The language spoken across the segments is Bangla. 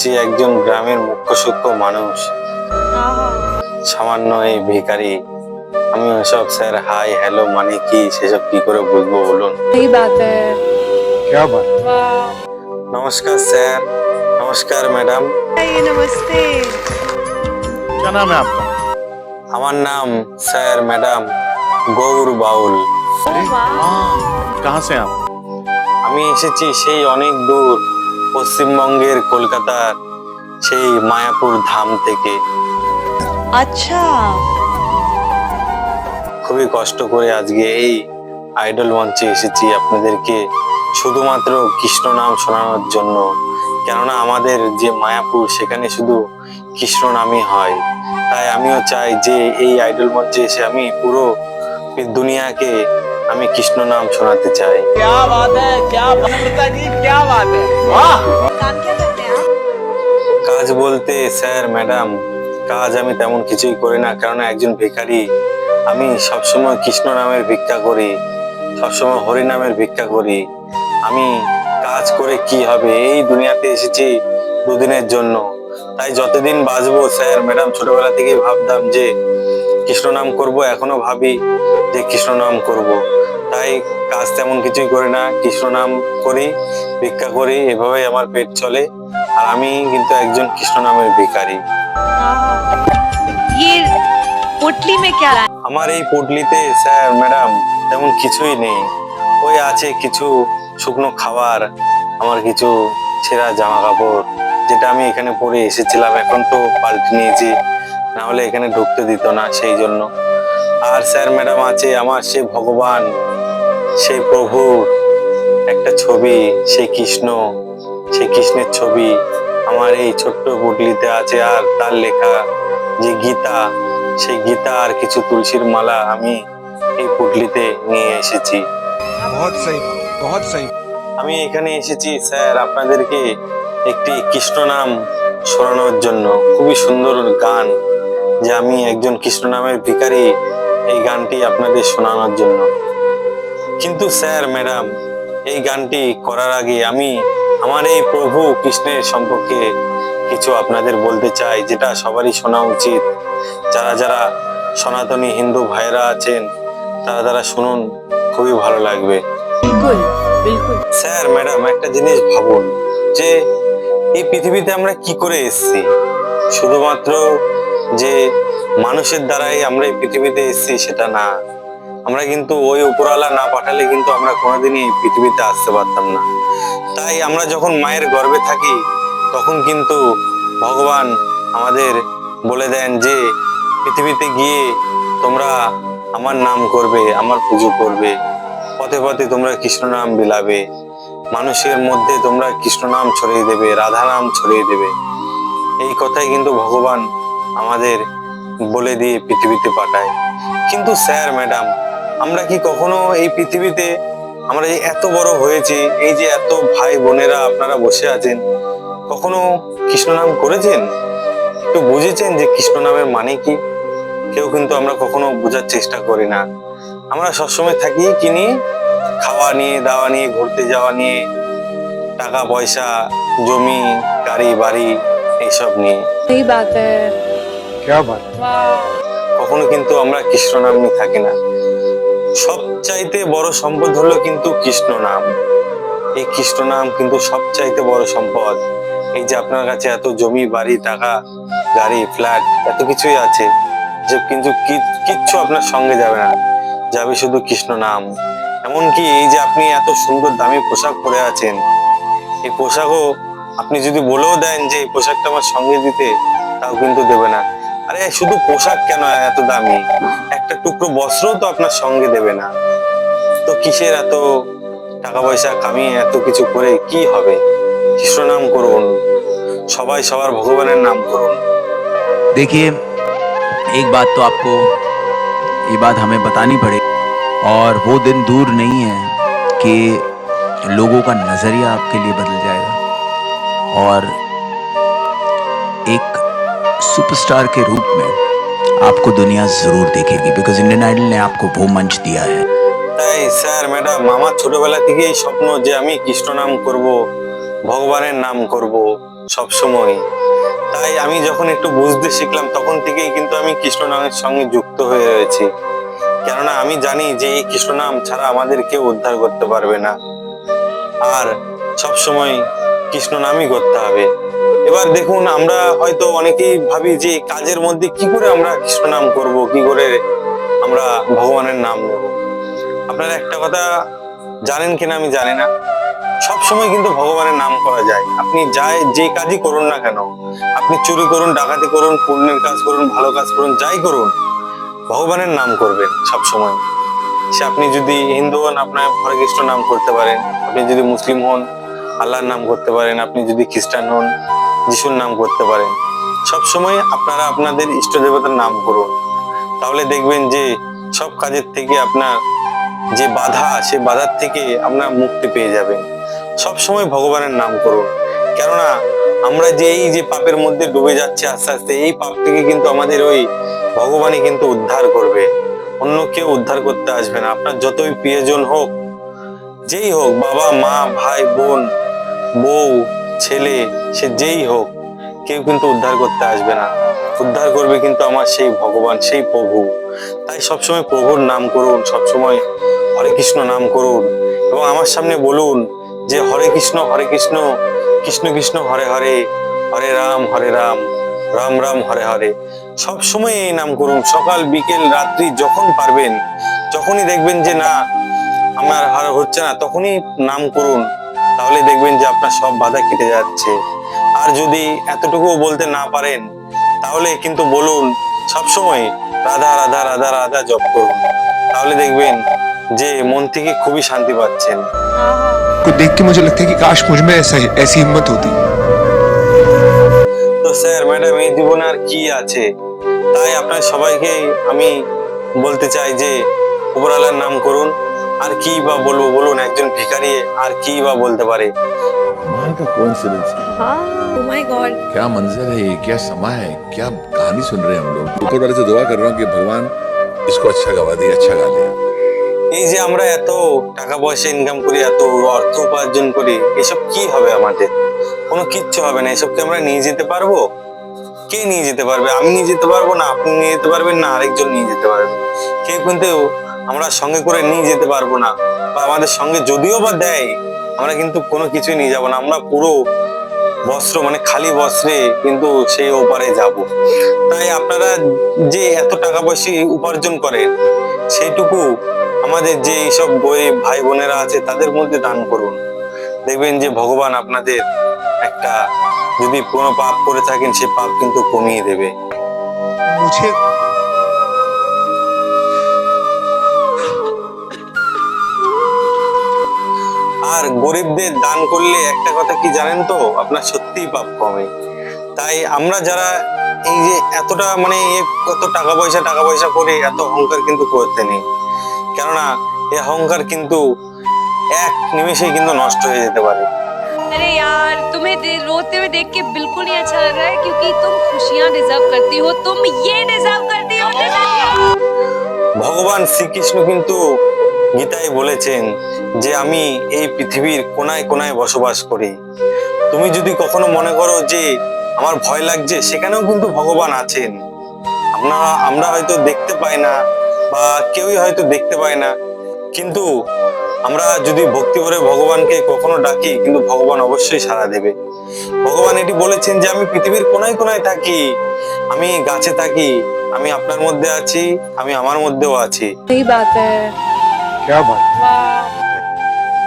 আমি হচ্ছি একজন গ্রামের মুখ্য সূক্ষ্ম মানুষ সামান্য এই ভিখারি আমি ওসব স্যার হাই হ্যালো মানে কি সেসব কি করে বুঝবো বলুন सही बात है क्या बात वाह নমস্কার স্যার নমস্কার ম্যাডাম ये नमस्ते क्या नाम है आपका আমার নাম স্যার ম্যাডাম গৌর বাউল कहाँ से हैं आप আমি এসেছি সেই অনেক দূর পশ্চিমবঙ্গের কলকাতার সেই মায়াপুর ধাম থেকে। আচ্ছা। খুবই কষ্ট করে আজকে এই আইডল মঞ্চে এসেছি আপনাদেরকে শুধুমাত্র কৃষ্ণ নাম শোনানোর জন্য। কেননা আমাদের যে মায়াপুর সেখানে শুধু কৃষ্ণ নামই হয়। তাই আমিও চাই যে এই আইডল মঞ্চে এসে আমি পুরো দুনিয়াকে আমি কৃষ্ণ নাম শোনাতে চাই। কাজ বলতে স্যার ম্যাডাম কাজ আমি তেমন কিছুই করি না কেননা একজন ভিখারি। আমি সবসময় কৃষ্ণ নামের ভিক্ষা করি সবসময় হরি নামের ভিক্ষা করি। আমি কাজ করে কি হবে? এই দুনিয়াতে এসেছি দুদিনের জন্য। তাই যতদিন বাঁচবো স্যার ম্যাডাম ছোটবেলা থেকেই ভাবতাম যে কৃষ্ণ নাম করব এখনও ভাবি যে কৃষ্ণ নাম করব। তাই কাজ তেমন কিছুই করি না কৃষ্ণ নাম করি ভিক্ষা করি এভাবে আমার পেট চলে। আর আমি কিন্তু একজন কৃষ্ণ নামের ভিকারি আমার এই পটলিতে স্যার ম্যাডাম তেমন কিছুই নেই। ওই আছে কিছু শুকনো খাবার আমার কিছু ছেঁড়া জামা কাপড় যেটা আমি এখানে পরে এসেছিলাম এখন তো পাল্টে নিয়েছি। না হলে এখানে ঢুকতে দিত না সেই জন্য। আর স্যার ম্যাডাম আছে আমার সে ভগবান সে প্রভুর একটা ছবি সে কৃষ্ণ সেই কৃষ্ণের ছবি আমার এই ছোট্ট পুটলিতে আছে। আর তার লেখা যে গীতা সেই গীতা আর কিছু তুলসীর মালা আমি এই পুটলিতে নিয়ে এসেছি। আমি এখানে এসেছি স্যার আপনাদেরকে একটি কৃষ্ণ নাম শোনানোর জন্য। খুবই সুন্দর গান। যে আমি একজন কৃষ্ণ নামের ভিকারি এই গানটি আপনাদের শোনানোর জন্য। কিন্তু স্যার ম্যাডাম এই গানটি করার আগে আমি আমার এই প্রভু কৃষ্ণের সম্পর্কে কিছু আপনাদের বলতে চাই যেটা সবারই শোনা উচিত। যারা যারা সনাতনী হিন্দু ভাইরা আছেন তারা তারা শুনুন খুবই ভালো লাগবে। স্যার ম্যাডাম একটা জিনিস ভাবুন যে এই পৃথিবীতে আমরা কি করে এসছি? শুধুমাত্র যে মানুষের দ্বারাই আমরা এই পৃথিবীতে এসেছি সেটা না। আমরা কিন্তু ওই উপরওয়ালা না পাঠালে কিন্তু আমরা কোনোদিনই পৃথিবীতে আসতে পারতাম না। তাই আমরা যখন মায়ের গর্বে থাকি, তখন কিন্তু ভগবান আমাদের বলে দেন যে, পৃথিবীতে গিয়ে তোমরা আমার নাম করবে, আমার পুজো করবে। পথে পথে তোমরা কৃষ্ণ নাম বিলাবে। মানুষের মধ্যে তোমরা কৃষ্ণ নাম ছড়িয়ে দেবে, রাধা নাম ছড়িয়ে দেবে। এই কথাই কিন্তু ভগবান আমাদের বলে দিয়ে পৃথিবীতে পাঠায়। কিন্তু স্যার, ম্যাডাম, আমরা কি কখনো এই পৃথিবীতে আমরা এত বড় হয়েছি, এই যে এত ভাই বোনেরা আপনারা বসে আছেন, কখনো কৃষ্ণ নাম করেছেন? একটু বুঝেছেন যে কৃষ্ণ নামের মানে কি? কেউ কিন্তু আমরা কখনো বোঝার চেষ্টা করি না। আমরা সবসময় থাকি কি নিয়ে? খাওয়া নিয়ে, দাওয়া নিয়ে, ঘুরতে যাওয়া নিয়ে টাকা পয়সা জমি গাড়ি বাড়ি এইসব নিয়ে। কখনো কিন্তু আমরা কৃষ্ণ নাম নিয়ে থাকি না। সবচাইতে বড় সম্পদ হলো কিন্তু কৃষ্ণ নাম। এই কৃষ্ণ নাম কিন্তু সবচাইতে বড় সম্পদ। এই যে আপনার কাছে এত জমি, বাড়ি, টাকা, গাড়ি, ফ্ল্যাট, এত কিছুই আছে যে কিন্তু কিচ্ছু আপনার সঙ্গে যাবে না। যাবে শুধু কৃষ্ণ নাম। এমনকি এই যে আপনি এত সুন্দর দামি পোশাক পরে আছেন, এই পোশাকও আপনি যদি বলেও দেন যে এই পোশাকটা আমার সঙ্গে দিতে, তাও কিন্তু দেবে না। আরে শুধু পোশাক কেন এত দামি একটা টুকরো বস্ত্রও তো আপনার সঙ্গে দেবে না তো কিসের এত টাকা পয়সা কামিয়ে এত কিছু করে কি হবে কৃষ্ণ নাম করুন সবাই সবার ভগবানের নাম করুন देखिए एक बात तो आपको ये बात हमें बतानी पड़ेगी और वो दिन दूर नहीं है कि लोगों का नज़रिया आपके लिए बदल जाएगा और एक सुपरस्टार के रूप में आपको दुनिया ज़रूर देखेगी बिकॉज इंडियन आइडल ने आपको वो मंच दिया है তাই স্যার ম্যাডাম আমার ছোটবেলা থেকেই স্বপ্ন যে আমি কৃষ্ণ নাম করব ভগবানের নাম করব সব সময় তাই আমি যখন একটু বুঝতে শিখলাম তখন থেকেই কিন্তু আমি কৃষ্ণ নামের সঙ্গে যুক্ত হয়ে রয়েছি কেননা আমি জানি যে এই কৃষ্ণ নাম ছাড়া আমাদের কেউ উদ্ধার করতে পারবে না আর সব সময় কৃষ্ণ নামই করতে হবে এবার দেখুন, আমরা হয়তো অনেকেই ভাবি যে কাজের মধ্যে কি করে আমরা কৃষ্ণ নাম করব, কি করে আমরা ভগবানের নাম নেব। আপনারা একটা কথা জানেন কিনা আমি জানি না। সব সময় কিন্তু ভগবানের নাম করা যায়। আপনি যাই, যে কাজই করুন না কেন, আপনি চুরি করুন, ডাকাতি করুন, পুণ্যের কাজ করুন, ভালো কাজ করুন, যাই করুন, ভগবানের নাম করবেন সব সময় সে আপনি যদি হিন্দু হন, আপনার হরে কৃষ্ণ নাম করতে পারেন। আপনি যদি মুসলিম হন, আল্লাহর নাম করতে পারেন। আপনি যদি খ্রিস্টান হন যিশুর নাম করতে পারেন সব সময় আপনারা আপনাদের ইষ্ট দেবতার নাম করুন। তাহলে দেখবেন যে সব কাজের থেকে আপনার যে বাধা, সে বাধার থেকে আপনার মুক্তি পেয়ে যাবেন। সব সময় ভগবানের নাম করুন। কেননা আমরা যে এই যে পাপের মধ্যে ডুবে যাচ্ছে আস্তে আস্তে, এই পাপ থেকে কিন্তু আমাদের ওই ভগবানই কিন্তু উদ্ধার করবে। অন্য কেউ উদ্ধার করতে আসবে না। আপনার যতই প্রিয়জন হোক, যেই হোক, বাবা, মা, ভাই, বোন, বউ ছেলে, সে যেই হোক, কেউ কিন্তু উদ্ধার করতে আসবে না। উদ্ধার করবে কিন্তু আমার সেই ভগবান, সেই প্রভু। তাই সবসময় প্রভুর নাম করুন, সবসময় হরে কৃষ্ণ নাম করুন। এবং আমার সামনে বলুন যে, হরে কৃষ্ণ হরে কৃষ্ণ কৃষ্ণ কৃষ্ণ, হরে হরে হরে রাম হরে রাম রাম রাম, হরে হরে। সব সময় এই নাম করুন। সকাল, বিকেল, রাত্রি, যখন পারবেন, যখনই দেখবেন যে, না, আমার হার হচ্ছে না, তখনই নাম করুন। তাহলে দেখবেন যে আপনার সব বাধা কেটে যাচ্ছে আর যদি এতটুকু বলতে না পারেন তাহলে কিন্তু বলুন সব সময় রাধা রাধা রাধা রাধা জপ করুন তাহলে দেখবেন যে মন থেকে খুবই শান্তি পাচ্ছেন को देख के मुझे लगता है कि काश मुझ में ऐसा ऐसी हिम्मत होती তো স্যার ম্যাডাম এই জীবনে আর কি আছে তাই আপনার সবাইকে আমি বলতে চাই যে উপরালার নাম করুন আর কি বা বলবো বলুন একজন ভিখারি আর কি বা বলতে পারে कमाल का कोइंसिडेंस हाँ oh my god क्या मंजर है ये क्या समा है क्या कहानी सुन रहे हैं हम लोग ऊपर वाले से दुआ कर रहा हूँ कि भगवान इसको अच्छा गवा दे अच्छा गा दे এই যে আমরা এত টাকা পয়সা ইনকাম করি এত অর্থ উপার্জন করি এসব কি হবে আমাদের কোনো কিচ্ছু হবে না এসবকে আমরা নিয়ে যেতে পারবো কে নিয়ে যেতে পারবে আমি নিয়ে যেতে পারবো না আপনি নিয়ে যেতে পারবেন না আরেকজন নিয়ে যেতে পারবে কেউ কিন্তু আমরা সঙ্গে করে নিয়ে যেতে পারব না। বা আমাদের সঙ্গে যদিও বা দেয়, আমরা কিন্তু কোনো কিছুই নিয়ে যাব না। আমরা পুরো বস্ত্র মানে খালি বস্ত্রে কিন্তু সেই ওপারে যাব। তাই আপনারা যে এত টাকা পয়সা উপার্জন করেন, সেইটুকু আমাদের যে এইসব গরিব ভাই বোনেরা আছে, তাদের মধ্যে দান করুন। দেখবেন যে ভগবান আপনাদের একটা যদি কোনো পাপ করে থাকেন, সে পাপ কিন্তু কমিয়ে দেবে। मुझे আর গরিবদের দান করলে একটা কথা কি জানেন তো আপনার সত্যিই পাপ কমে তাই আমরা যারা এই যে এতটা মানে এ কত টাকা পয়সা টাকা পয়সা করে এত অহংকার কিন্তু করতে নেই কেননা এই অহংকার কিন্তু এক নিমেষেই কিন্তু নষ্ট হয়ে যেতে পারে अरे यार तुम्हें दे- रोते हुए देख के बिल्कुल नहीं अच्छा लग रहा है क्योंकि तुम खुशियां डिजर्व करती हो तुम ये डिजर्व करती हो ভগবান শ্রীকৃষ্ণ কিন্তু গীতায় বলেছেন যে আমি এই পৃথিবীর কোনায় কোনায় বসবাস করি। তুমি যদি কখনো মনে করো যে আমার ভয় লাগছে, সেখানেও কিন্তু ভগবান আছেন। আমরা আমরা হয়তো দেখতে পাই না বা কেউই হয়তো দেখতে পায় না। কিন্তু আমরা যদি ভক্তি করে ভগবানকে কখনো ডাকি, কিন্তু ভগবান অবশ্যই সাড়া দেবে। ভগবান এটি বলেছেন যে আমি পৃথিবীর কোনায় কোনায় থাকি, আমি গাছে থাকি, আমি আপনার মধ্যে আছি, আমি আমার মধ্যেও আছি।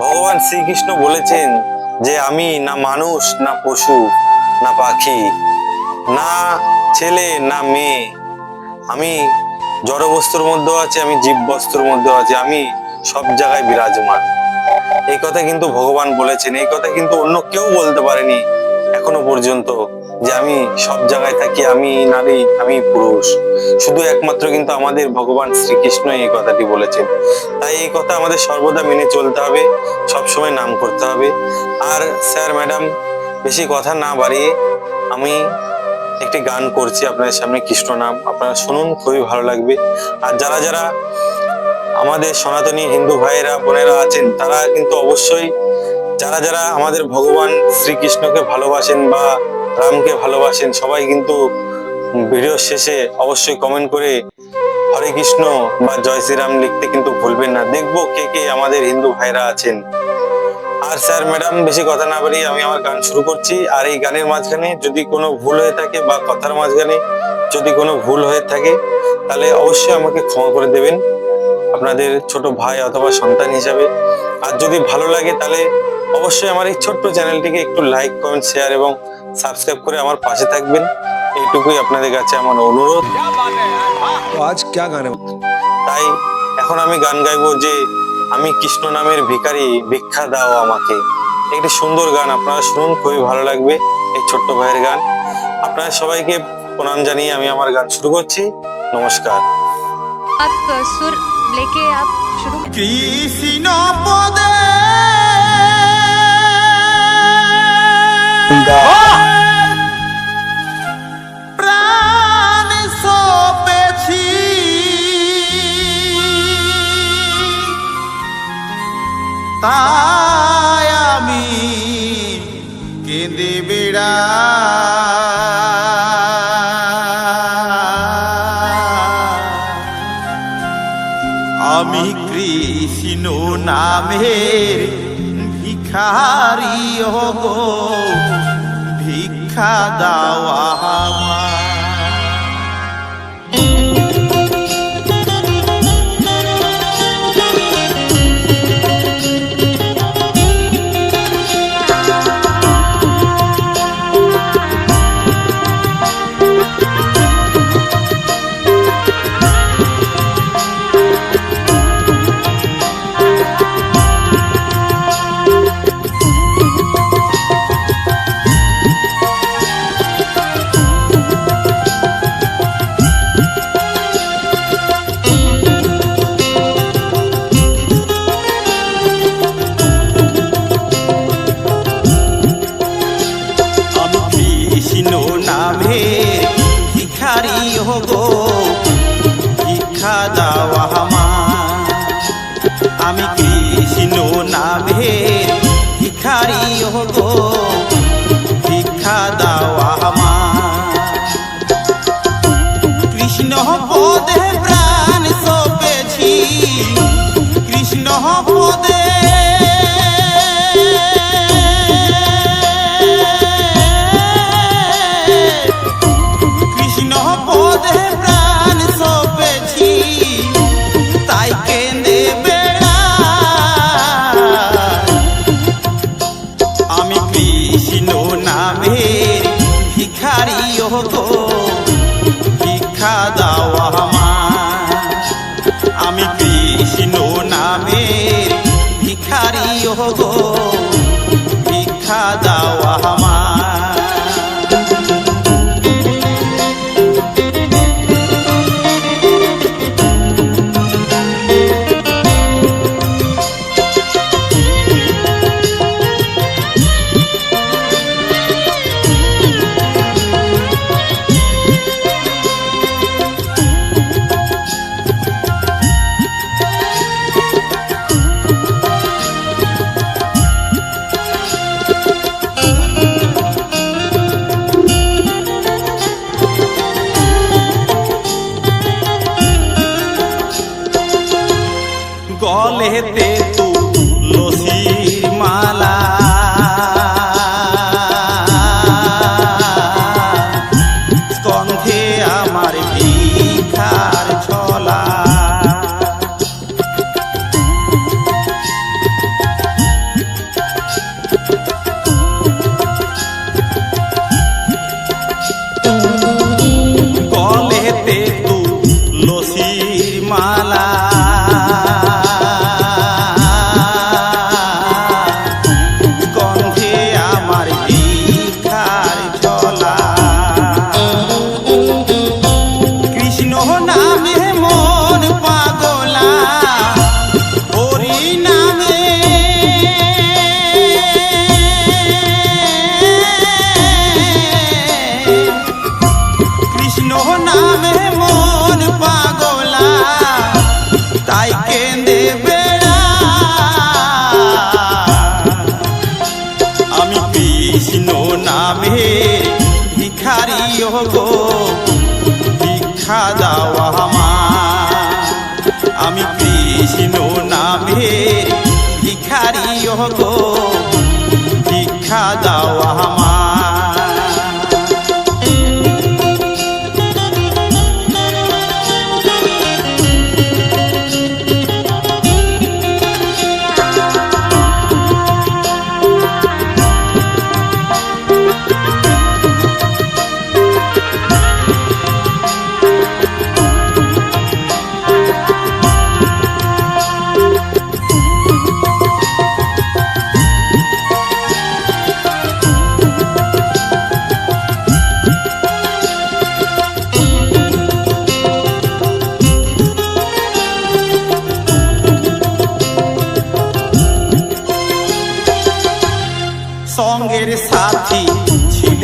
ভগবান শ্রীকৃষ্ণ বলেছেন যে আমি না মানুষ, না পশু, না পাখি, না ছেলে, না মেয়ে। আমি জড় বস্তুর মধ্যেও আছি, আমি জীব বস্তুর মধ্যেও আছি, আমি সব জায়গায় বিরাজমান। এই কথা কিন্তু ভগবান বলেছেন, এই কথা কিন্তু অন্য কেউ বলতে পারেনি এখনও পর্যন্ত। যে আমি সব জায়গায় থাকি, আমি নারী, আমি পুরুষ। শুধু একমাত্র কিন্তু আমাদের ভগবান শ্রীকৃষ্ণ এই কথাটি বলেছেন। তাই এই কথা আমাদের সর্বদা মেনে চলতে হবে সব সময় নাম করতে হবে। আর স্যার, ম্যাডাম, বেশি কথা না বাড়িয়ে আমি একটি গান করছি আপনাদের সামনে, কৃষ্ণ নাম। আপনারা শুনুন, খুবই ভালো লাগবে। আর যারা যারা আমাদের সনাতনী হিন্দু ভাইয়েরা, বোনেরা আছেন, তারা কিন্তু অবশ্যই যারা যারা আমাদের ভগবান শ্রীকৃষ্ণকে ভালোবাসেন বা রামকে ভালোবাসেন। সবাই কিন্তু ভিডিও শেষে অবশ্যই কমেন্ট করে হরে কৃষ্ণ বা জয় শ্রীরাম লিখতে কিন্তু ভুলবেন না। দেখব কে কে আমাদের হিন্দু ভাইরা আছেন। আর স্যার ম্যাডাম বেশি কথা না বাড়িয়ে আমি আমার গান শুরু করছি। আর এই গানের মাঝখানে যদি কোনো ভুল হয়ে থাকে বা কথার মাঝখানে যদি কোনো ভুল হয়ে থাকে, তাহলে অবশ্যই আমাকে ক্ষমা করে দেবেন। আপনাদের ছোট ভাই অথবা সন্তান হিসাবে। আর যদি ভালো লাগে, তাহলে অবশ্যই আমার এই ছোট্ট চ্যানেলটিকে একটু লাইক কমেন্ট শেয়ার এবং সাবস্ক্রাইব করে আমার পাশে থাকবেন। এইটুকুই আপনাদের কাছে আমার অনুরোধ। আজ ক্যা গান তাই এখন আমি গান গাইবো যে আমি কৃষ্ণ নামের ভিখারি ভিক্ষা দাও আমাকে। একটি সুন্দর গান আপনারা শুনুন খুবই ভালো লাগবে এই ছোট্ট ভাইয়ের গান। আপনারা সবাইকে প্রণাম জানিয়ে আমি আমার গান শুরু করছি। নমস্কার। সুর লেকে আপ শুরু কৃষ্ণ পদে প্রাণ সপেছি তাই আমি কেঁদে আমি কৃষ্ণ নামের ভিখারি গো ভিক্ষা দাওয়া ভিক্ষা ভগো সঙ্গের সাথী ছিল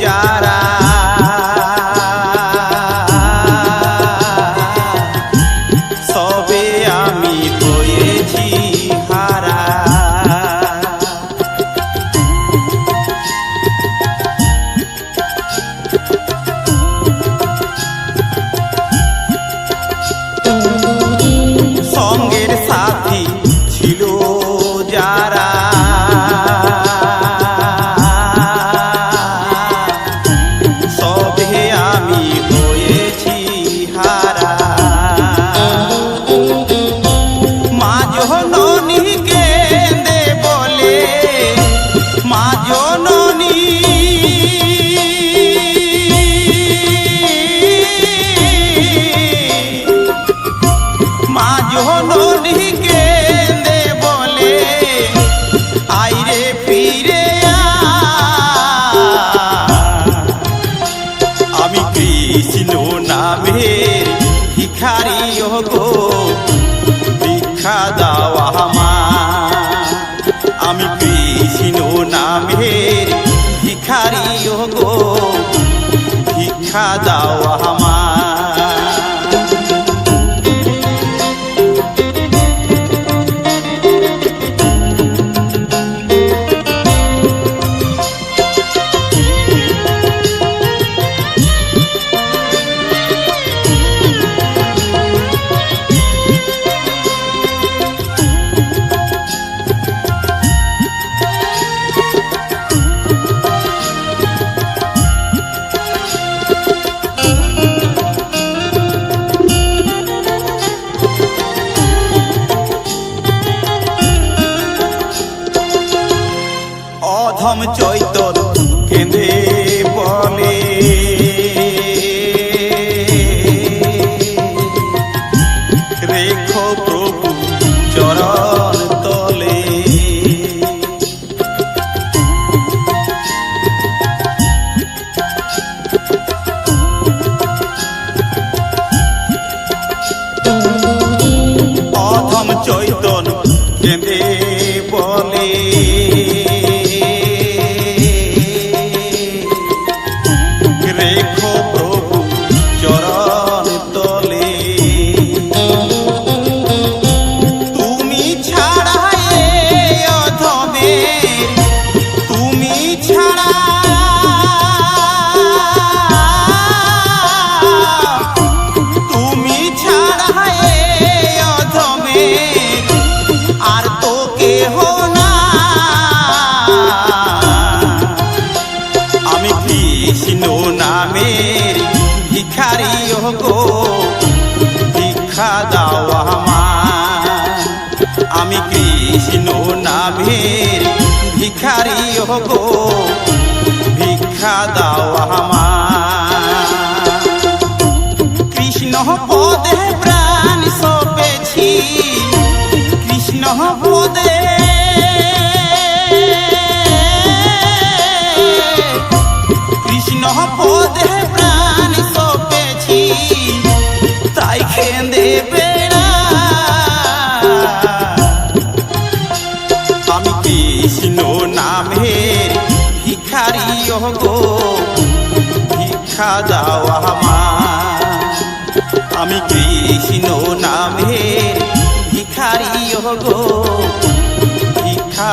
যারা দেখা যাও আমার প্রথম চৈতল কেঁদে বলে গো ভিক্ষা দাও আমার সাজাও আমার। আমি কৃষ্ণ নামে ভিখারি গো ভিক্ষা